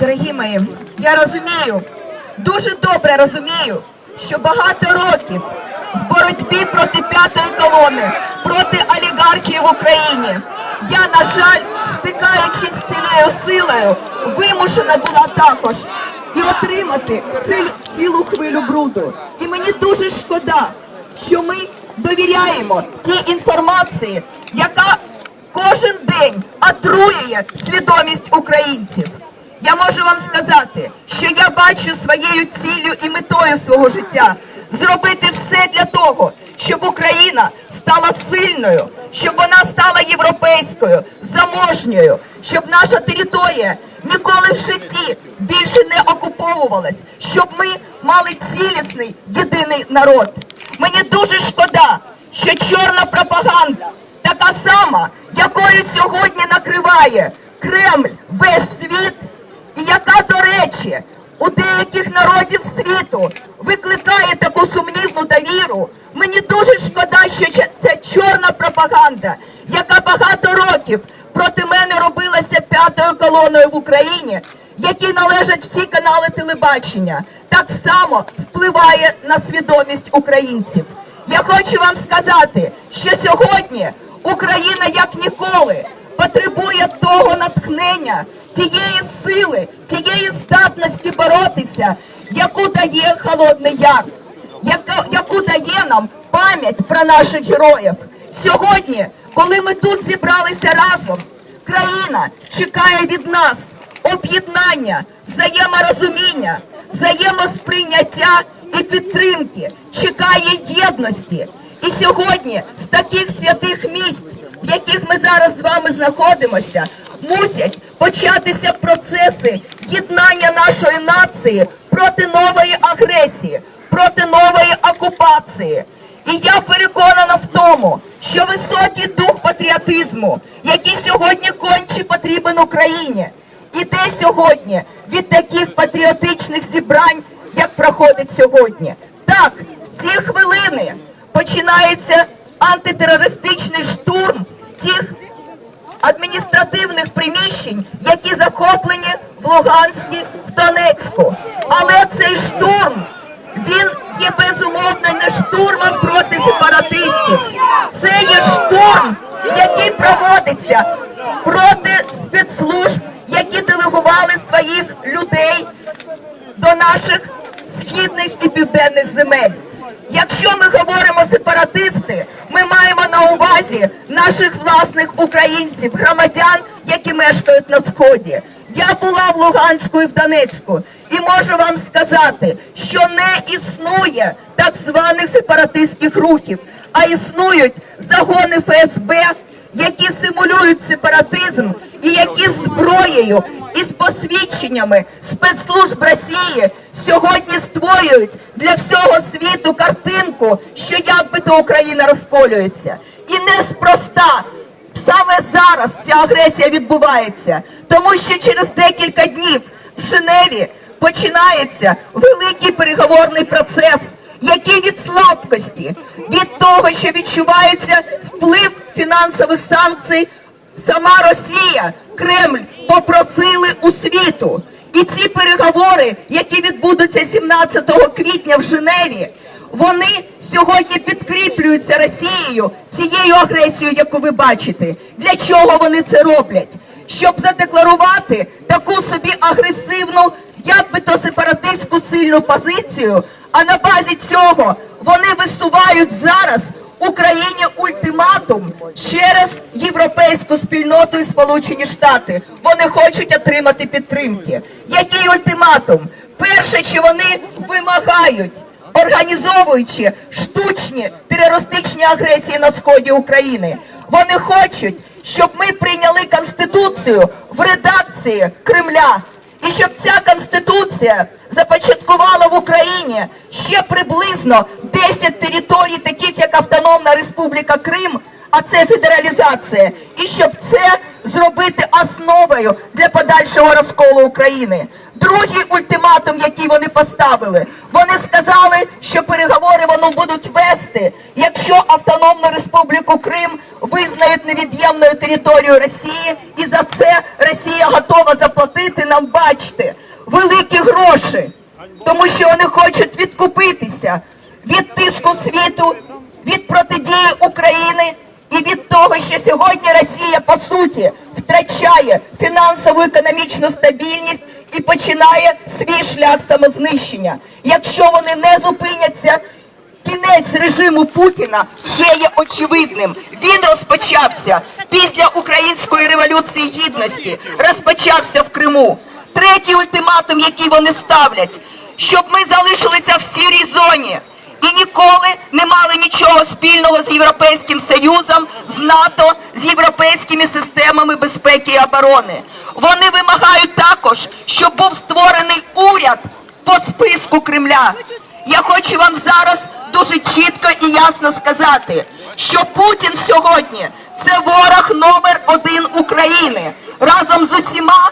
Дорогі мої, я розумію, дуже добре розумію, що багато років в боротьбі проти п'ятої колони, проти олігархії в Україні. Я, на жаль, стикаючись з цією силою, вимушена була також і отримати ціль- цілу хвилю бруду. І мені дуже шкода, що ми довіряємо тій інформації, яка кожен день отруює свідомість українців. Я можу вам сказати, що я бачу своєю ціллю і метою свого життя зробити все для того, щоб Україна стала сильною, щоб вона стала європейською, заможньою, щоб наша територія ніколи в житті більше не окуповувалась, щоб ми мали цілісний єдиний народ. Мені дуже шкода, що чорна пропаганда така сама, якою сьогодні накриває Кремль весь світ, і яка, до речі, у деяких народів світу викликає таку сумнівну довіру. Мені дуже шкода, що ця чорна пропаганда, яка багато років проти мене робилася п'ятою колоною в Україні, якій належать всі канали телебачення, так само впливає на свідомість українців. Я хочу вам сказати, що сьогодні Україна як ніколи потребує того натхнення, тієї сили, тієї здатності боротися, яку дає Холодний Яр, яка, яку дає нам пам'ять про наших героїв. Сьогодні, коли ми тут зібралися разом, країна чекає від нас об'єднання, взаєморозуміння, взаємосприйняття і підтримки, чекає єдності. І сьогодні з таких святих місць, в яких ми зараз з вами знаходимося, мусять початися процеси єднання нашої нації проти нової агресії, проти нової окупації. І я переконана в тому, що високий дух патріотизму, який сьогодні конче потрібен Україні, іде сьогодні від таких патріотичних зібрань, як проходить сьогодні. Так, в ці хвилини починається антитерористичний штурм тих адміністративних приміщень, які захоплені в Луганську, в Донецьку. Але цей штурм він є безумовно не штурмом проти сепаратистів. Це є штурм, який проводиться проти спецслужб, які делегували своїх людей до наших східних і південних земель. Якщо ми говоримо сепаратисти, ми маємо на увазі наших власних українців, громадян, які мешкають на сході. Я була в Луганську і в Донецьку, і можу вам сказати, що не існує так званих сепаратистських рухів, а існують загони ФСБ, які симулюють сепаратизм і які зброєю і з посвідченнями спецслужб Росії сьогодні створюють для всього світу картинку, що якби то Україна розколюється. І неспроста саме зараз ця агресія відбувається, тому що через декілька днів в Женеві починається великий переговорний процес, який від слабкості, від того, що відчувається вплив фінансових санкцій, сама Росія, Кремль попросили у світу. І ці переговори, які відбудуться 17 квітня в Женеві, вони сьогодні підкріплюються Росією цією агресією, яку ви бачите. Для чого вони це роблять? Щоб задекларувати таку собі агресивну, як би то сепаратистську сильну позицію. А на базі цього вони висувають зараз Україні ультиматум через європейську спільноту і Сполучені Штати. Вони хочуть отримати підтримки. Який ультиматум? Перше, що вони вимагають, організовуючи штучні терористичні агресії на сході України, вони хочуть, щоб ми прийняли конституцію в редакції Кремля. І щоб ця конституція започаткувала в Україні ще приблизно 10 територій, таких як Автономна Республіка Крим, а це федералізація, і щоб це зробити основою для подальшого розколу України. Другий ультиматум, який вони поставили, вони сказали, що переговори вони будуть вести, якщо Автономну Республіку Крим визнають невід'ємною територією Росії, і за це Росія готова заплатити нам, бачте, великі гроші, тому що вони хочуть відкупитися від тиску світу, від протидії України і від того, що сьогодні Росія по суті втрачає фінансову економічну стабільність і починає свій шлях самознищення. Якщо вони не зупиняться, кінець режиму Путіна вже є очевидним. Він розпочався після української революції гідності, розпочався в Криму. Третій ультиматум, який вони ставлять, щоб ми залишилися в сірій зоні і ніколи не мали нічого спільного з Європейським Союзом, з НАТО, з європейськими системами безпеки і оборони. Вони вимагають також, щоб був створений уряд по списку Кремля. Я хочу вам зараз дуже чітко і ясно сказати, що Путін сьогодні це ворог номер один України разом з усіма.